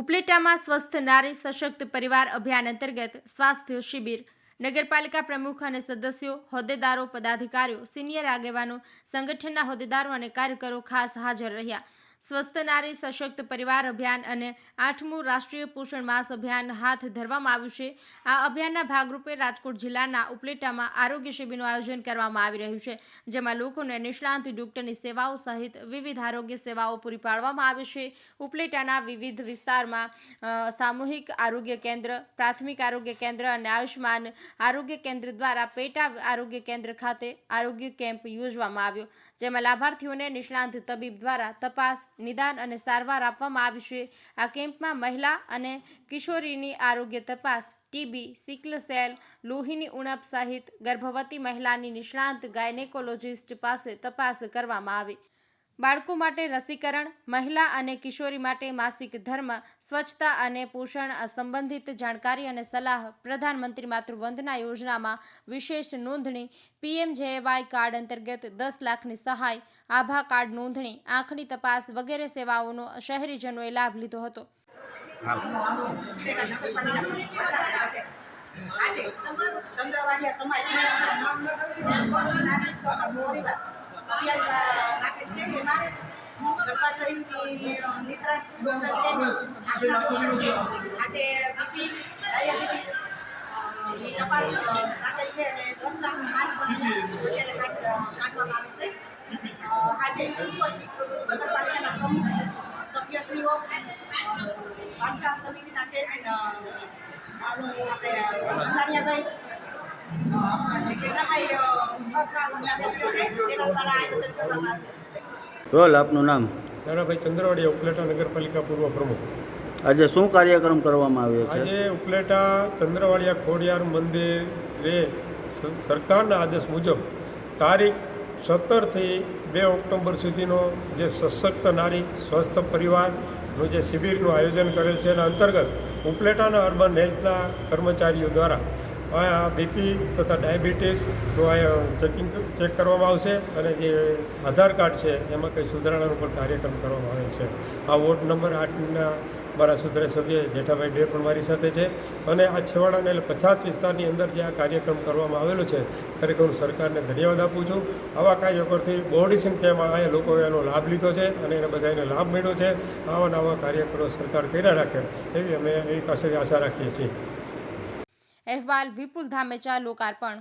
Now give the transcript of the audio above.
ઉપલેટામાં સ્વસ્થ નારી સશક્ત પરિવાર અભિયાન અંતર્ગત સ્વાસ્થ્ય શિબિર. નગરપાલિકા પ્રમુખ અને સદસ્યો, હોદ્દેદારો, પદાધિકારીઓ, સિનિયર આગેવાનો, સંગઠનના હોદ્દેદારો અને કાર્યકરો ખાસ હાજર રહ્યા. સ્વસ્થ નારી સશક્ત પરિવાર અભિયાન અને આઠમું રાષ્ટ્રીય પોષણ માસ અભિયાન હાથ ધરવામાં આવ્યું છે. આ અભિયાનના ભાગરૂપે રાજકોટ જિલ્લાના ઉપલેટામાં આરોગ્ય શિબિરનું આયોજન કરવામાં આવી રહ્યું છે, જેમાં લોકોને નિષ્ણાંત ડોક્ટરની સેવાઓ સહિત વિવિધ આરોગ્ય સેવાઓ પૂરી પાડવામાં આવે છે. ઉપલેટાના વિવિધ વિસ્તારમાં સામૂહિક આરોગ્ય કેન્દ્ર, પ્રાથમિક આરોગ્ય કેન્દ્ર અને આયુષ્માન આરોગ્ય કેન્દ્ર દ્વારા પેટા આરોગ્ય કેન્દ્ર ખાતે આરોગ્ય કેમ્પ યોજવામાં આવ્યો, જેમાં લાભાર્થીઓને નિષ્ણાંત તબીબ દ્વારા તપાસ નિદાન અને સારવાર આપવામાં આવી છે. આ કેમ્પમાં મહિલા અને કિશોરીની આરોગ્ય તપાસ, ટીબી, સિકલ સેલ, લોહીની ઉણપ સહિત ગર્ભવતી મહિલાની નિષ્ણાંત ગાયનેકોલોજિસ્ટ પાસે તપાસ કરવામાં આવી. બાળકો માટે રસીકરણ મહિલા અને કિશોરી માટે માસિક ધર્મ સ્વચ્છતા અને પોષણ સંબંધિત જાણકારી અને સલાહ પ્રધાનમંત્રી માતૃવંદના યોજનામાં વિશેષ નોંધણી પીએમજેએવાય કાર્ડ અંતર્ગત દસ લાખની સહાય આભા કાર્ડ નોંધણી આંખની તપાસ વગેરે સેવાઓનો શહેરીજનોએ લાભ લીધો હતો. આજે ચંદ્રવાડિયા સમાજ સ્વસ્થ નાગરિક પરિવાર અભિયાન નાખે છે એમાં ગર્ભાશયની નિષ્ણાત ડૉક્ટર છે આજે બીપી ડાયાબિટીસની તપાસ નાખે છે અને દસ લાખનું કાર્ડ પણ અત્યારે કાઢ- કાઢવામાં આવે છે આજે ઉપસ્થિત નગરપાલિકાના પ્રમુખ સભ્યશ્રીઓ બાંધકામ સમિતિના ચેરમેન અ, છ ગામના સભ્યો છે તેના દ્વારા આયોજન કરવામાં આવેલું છે રોલ આપનું નામ? નાનાભાઈ ચંદ્રવાડિયા ઉપલેટા નગરપાલિકા પૂર્વ પ્રમુખ. આજે શું કાર્યક્રમ કરવામાં આવ્યો છે? આજે ઉપલેટા ચંદ્રવાડિયા ખોડિયાર મંદિરે સરકારના આદેશ મુજબ તારીખ સત્તરથી બે ઓક્ટોબર સુધીનો જે સશક્ત નારી સ્વસ્થ પરિવારનું જે શિબિરનું આયોજન કરેલ છે એના અંતર્ગત ઉપલેટાના અર્બન હેલ્થના કર્મચારીઓ દ્વારા બીપી તથા ડાયાબિટીસ ચેકિંગ ચેક કરવામાં આવશે અને જે આધાર કાર્ડ છે એમાં કંઈ સુધારણા પણ કાર્યક્રમ કરવામાં આવે છે. આ વોર્ડ નંબર આઠના મારા સુધારા સભ્ય જેઠાભાઈ ડે પણ મારી સાથે છે અને આ છેવાડાને એટલે પછાત વિસ્તારની અંદર જે આ કાર્યક્રમ કરવામાં આવેલો છે, ખરેખર હું સરકારને ધન્યવાદ આપું છું. આવા કાર્યકરથી બહોળી સંખ્યામાં આ લોકોએ એનો લાભ લીધો છે અને એને બધાને લાભ મળ્યો છે. આવા નવા કાર્યકરો સરકાર કર્યા રાખે એવી અમે એની પાસે આશા રાખીએ છીએ. અહેવાલ વિપુલ ધામેચા લોકાર્પણ